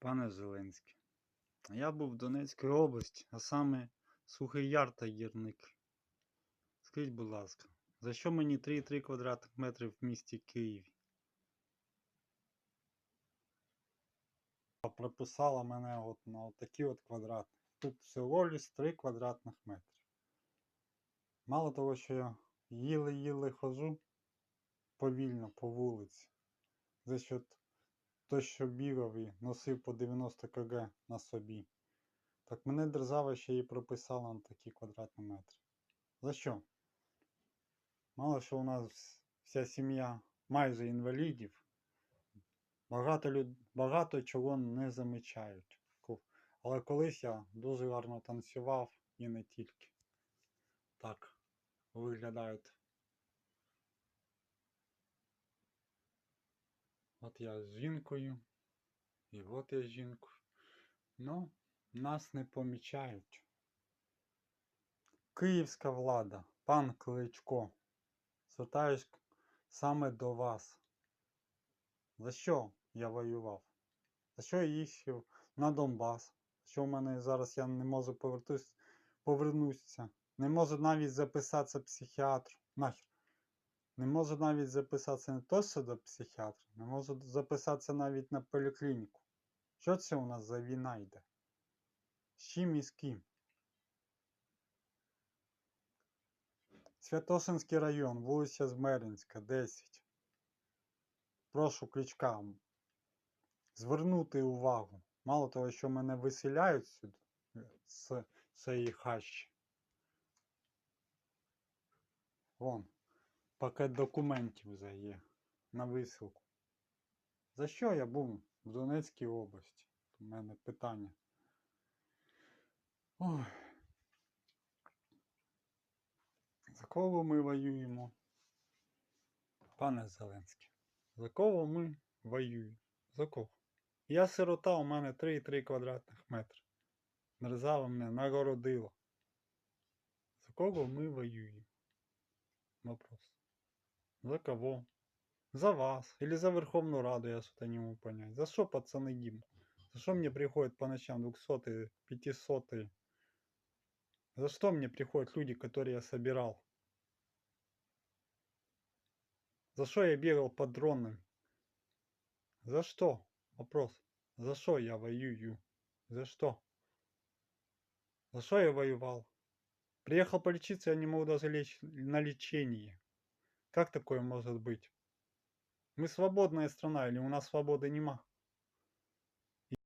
Пане Зеленський, я був в Донецькій області, а саме Сухий Яр та Гірник. Скажіть, будь ласка, за що мені 3,3 квадратних метри в місті Києві? А Прописала мене от на от такі от квадрати. Тут всього лиш 3 квадратних метри. Мало того, що я їле-їле хожу повільно по вулиці. За що той, що бігав і носив по 90 кг на собі. Так мене держава ще і прописала на такі квадратні метри. За що? Мало що у нас вся сім'я майже інвалідів. Багато, люд... Багато чого не замічають. Але колись я дуже гарно танцював і не тільки. Так виглядають. От я з жінкою, і от я з жінкою. Ну, нас не помічають. Київська влада, пан Кличко, звертаюсь саме до вас. За що я воював? За що я їхав на Донбас? Що в мене зараз я не можу повернутися? Не можу навіть записатися психіатру. Нахер. Не можу навіть записатися не то, що до психіатра, не можу записатися навіть на поліклініку. Що це у нас за війна йде? З чим і з ким? Святошинський район, вулиця Змеринська, 10. Прошу кличка звернути увагу. Мало того, що мене виселяють сюди з цієї хащі. Вон, пакет документів вже є на висилку. За що я був в Донецькій області? У мене питання. Ой. За кого ми воюємо? Пане Зеленський, за кого ми воюємо? За кого? Я сирота, у мене 3,3 квадратних метри. Держава мене нагородила. За кого ми воюємо? Вопрос. За кого? За вас. Или за Верховную Раду, я что-то не могу понять. За что пацаны гибнут? За что мне приходят по ночам 200 500 За что мне приходят люди, которые я собирал? За что я бегал под дронами? За что? Вопрос. За что я воюю? За что? За что я воевал? Приехал полечиться, я не могу даже лечь на лечение. Как такое может быть? Мы свободная страна или у нас свободы нема?